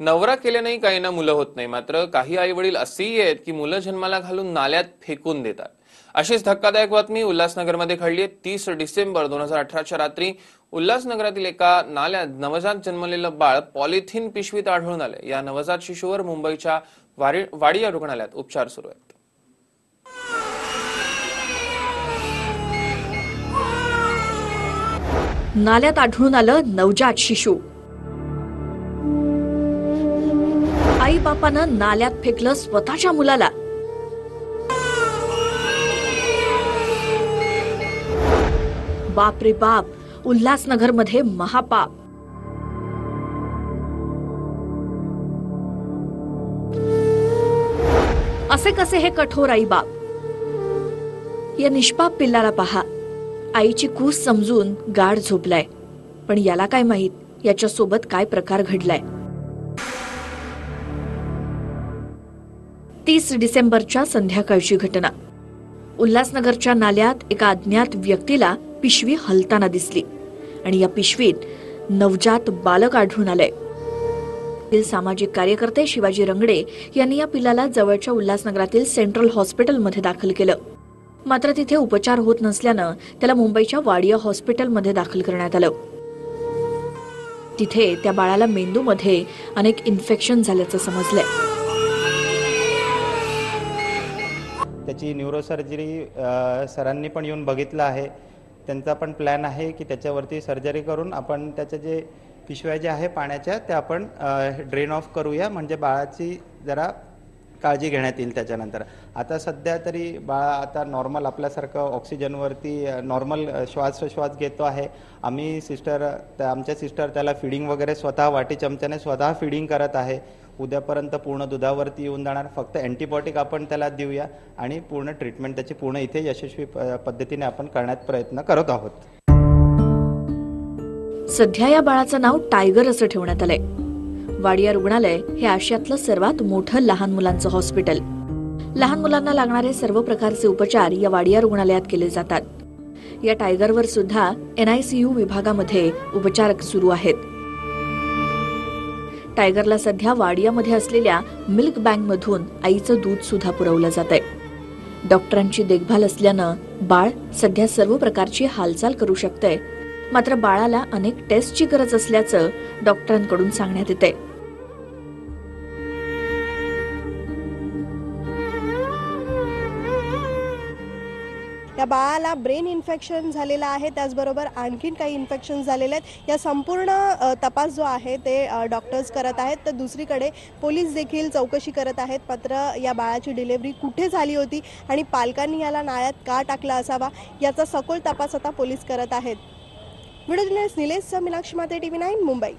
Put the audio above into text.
नवरा केल्यानेही काहींना मुलं होत नाही. मात्र काही आई वडील असेही आहेत की मुलं जन्माला घालून नाल्यात फेकून देतात. अशीच धक्कादायक बातमी उल्हासनगरमध्ये घडली आहे. तीस डिसेंबर दोन हजार अठराच्या रात्री उल्हासनगरातील एका नाल्यात नवजात जन्मलेलं बाळ पॉलिथिन पिशवीत आढळून आले या नवजात शिशूवर मुंबईच्या वारी- वाडिया रुग्णालयात उपचार सुरू आहेत. नाल्यात आढळून आलं नवजात शिशू. आई बापानं नाल्यात फेकलं स्वतःच्या मुलाला. बाप रे बाप उल्हासनगरमध्ये महापाप. असे कसे हे कठोर आई बाप या निष्पाप पिल्लाला पहा. आईची कूस समजून गाढ झोपलाय. पण याला काय माहीत? याच्या सोबत काय प्रकार घडलाय? तीस डिसेंबरच्या संध्याकाळची घटना. उल्हासनगरच्या नाल्यात एका अज्ञात व्यक्तीला पिशवी हलताना दिसली. आणि या पिशवीत नवजात बालक आढळून आलंय. सामाजिक कार्यकर्ते शिवाजी रंगडे यांनी या पिलाला जवळच्या उल्हासनगरातील सेंट्रल हॉस्पिटलमध्ये दाखल केलं. मात्र तिथे उपचार होत नसल्यानं त्याला मुंबईच्या वाडिया हॉस्पिटलमध्ये दाखल करण्यात आलं. तिथे त्या बाळाला मेंदूमध्ये अनेक इन्फेक्शन झाल्याचं समजलंय. जी न्यूरोसर्जरी सरांनी पण येऊन बघितलं आहे. त्यांचा पण प्लॅन आहे की त्याच्यावरती सर्जरी करून आपण त्याच्या जे पिशव्या ज्या आहे पाण्याच्या त्या आपण ड्रेन ऑफ करूया. म्हणजे बाळाची जरा काळजी घेण्यात येईल त्याच्यानंतर. आता सध्या तरी बाळ आता नॉर्मल आपल्यासारखं ऑक्सिजनवरती नॉर्मल श्वासोश्वास घेतो आहे. आम्ही सिस्टर आमच्या सिस्टर त्याला फिडिंग वगैरे स्वतः वाटी चमच्याने स्वतः फिडिंग करत आहे. उद्यापर्यंत पूर्ण दुधावरती येऊन जाणार. फक्त अँटीबायोटिक आपण त्याला देऊया आणि पूर्ण ट्रीटमेंट त्याची पूर्ण इथे यशस्वी पद्धतीने आपण करण्यात प्रयत्न करत आहोत. सध्या या बाळाचं नाव टायगर असं ठेवण्यात आलंय. वाडिया रुग्णालय हे आशियातलं सर्वात मोठं लहान मुलांचं हॉस्पिटल. लहान मुलांना लागणारे सर्व प्रकारचे उपचार या वाडिया रुग्णालयात केले जातात. या टायगरवर सुद्धा एनआयसीयू विभागामध्ये उपचार सुरू आहेत. टायगरला सध्या वाडियामध्ये असलेल्या मिल्क बँकमधून आईचं दूध सुद्धा पुरवलं जात आहे डॉक्टरांची देखभाल असल्यानं बाळ सध्या सर्व प्रकारची हालचाल करू शकतंय. मात्र बाळाला अनेक टेस्टची गरज असल्याचं डॉक्टरांकडून सांगण्यात येते या बाळाला ब्रेन इन्फेक्शन झालेलं आहे. त्याचबरोबर आणखीन काही इन्फेक्शन झालेले आहेत. या संपूर्ण तपास जो आहे ते डॉक्टर्स करत आहेत. तर दुसरीकडे पोलीस देखील चौकशी करत आहेत. मात्र या बाळाची डिलिव्हरी कुठे झाली होती आणि पालकांनी याला नाळ्यात का टाकला असावा याचा सखोल तपास आता पोलीस करत आहेत. व्हिडिओ जर्नलिस्ट निलेश मीनाक्षी माते टी व्ही नाईन मुंबई.